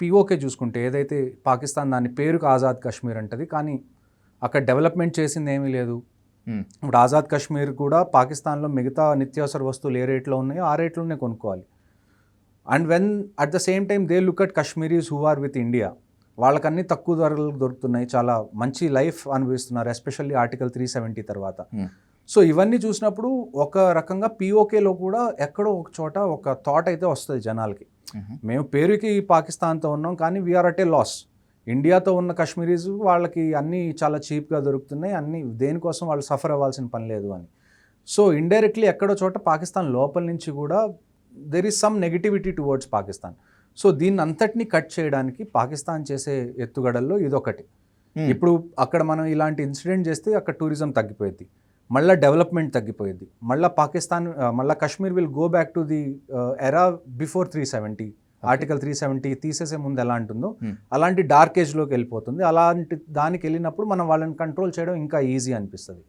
PoK చూసుకుంటే ఏదైతే పాకిస్తాన్ దాని పేరుకు ఆజాద్ కాశ్మీర్ అంటది కానీ అక్కడ డెవలప్మెంట్ చేసింది ఏమీ లేదు. ఇప్పుడు ఆజాద్ కాశ్మీర్ కూడా పాకిస్తాన్లో మిగతా నిత్యావసర వస్తువులు ఏ రేట్లో ఉన్నాయో ఆ రేట్లోనే కొనుక్కోవాలి and when at the same time they look at Kashmiris who are with India వాళ్ళకన్నీ తక్కువ ధరలకు దొరుకుతున్నాయి చాలా మంచి లైఫ్ అనుభవిస్తున్నారు ఎస్పెషల్లీ ఆర్టికల్ త్రీ సెవెంటీ తర్వాత. సో ఇవన్నీ చూసినప్పుడు ఒక రకంగా పిఓకేలో కూడా ఎక్కడో ఒక చోట ఒక థాట్ అయితే వస్తుంది జనాలకి. మేము పేరుకి పాకిస్తాన్తో ఉన్నాం కానీ we are at a loss ఇండియాతో ఉన్న కాశ్మీరీస్ వాళ్ళకి అన్నీ చాలా చీప్గా దొరుకుతున్నాయి అన్నీ దేనికోసం వాళ్ళు సఫర్ అవ్వాల్సిన పని లేదు అని. సో ఇండైరెక్ట్లీ ఎక్కడో చోట పాకిస్తాన్ లోపల నుంచి కూడా there is some negativity towards Pakistan. So దీన్ని అంతటినీ కట్ చేయడానికి పాకిస్తాన్ చేసే ఎత్తుగడల్లో ఇదొకటి. Hmm. ఇప్పుడు అక్కడ మనం ఇలాంటి ఇన్సిడెంట్ చేస్తే అక్కడ టూరిజం తగ్గిపోయింది. మళ్ళీ డెవలప్మెంట్ తగ్గిపోయింది. మళ్ళీ పాకిస్తాన్ మళ్ళీ Kashmir will go back to the era before three seventy article three seventy తీసేసే ముందు ఎలా ఉంటుందో Hmm. అలాంటి డార్క్ ఏజ్లోకి వెళ్ళిపోతుంది. అలాంటి దానికి వెళ్ళినప్పుడు మనం వాళ్ళని కంట్రోల్ చేయడం ఇంకా ఈజీ అనిపిస్తుంది.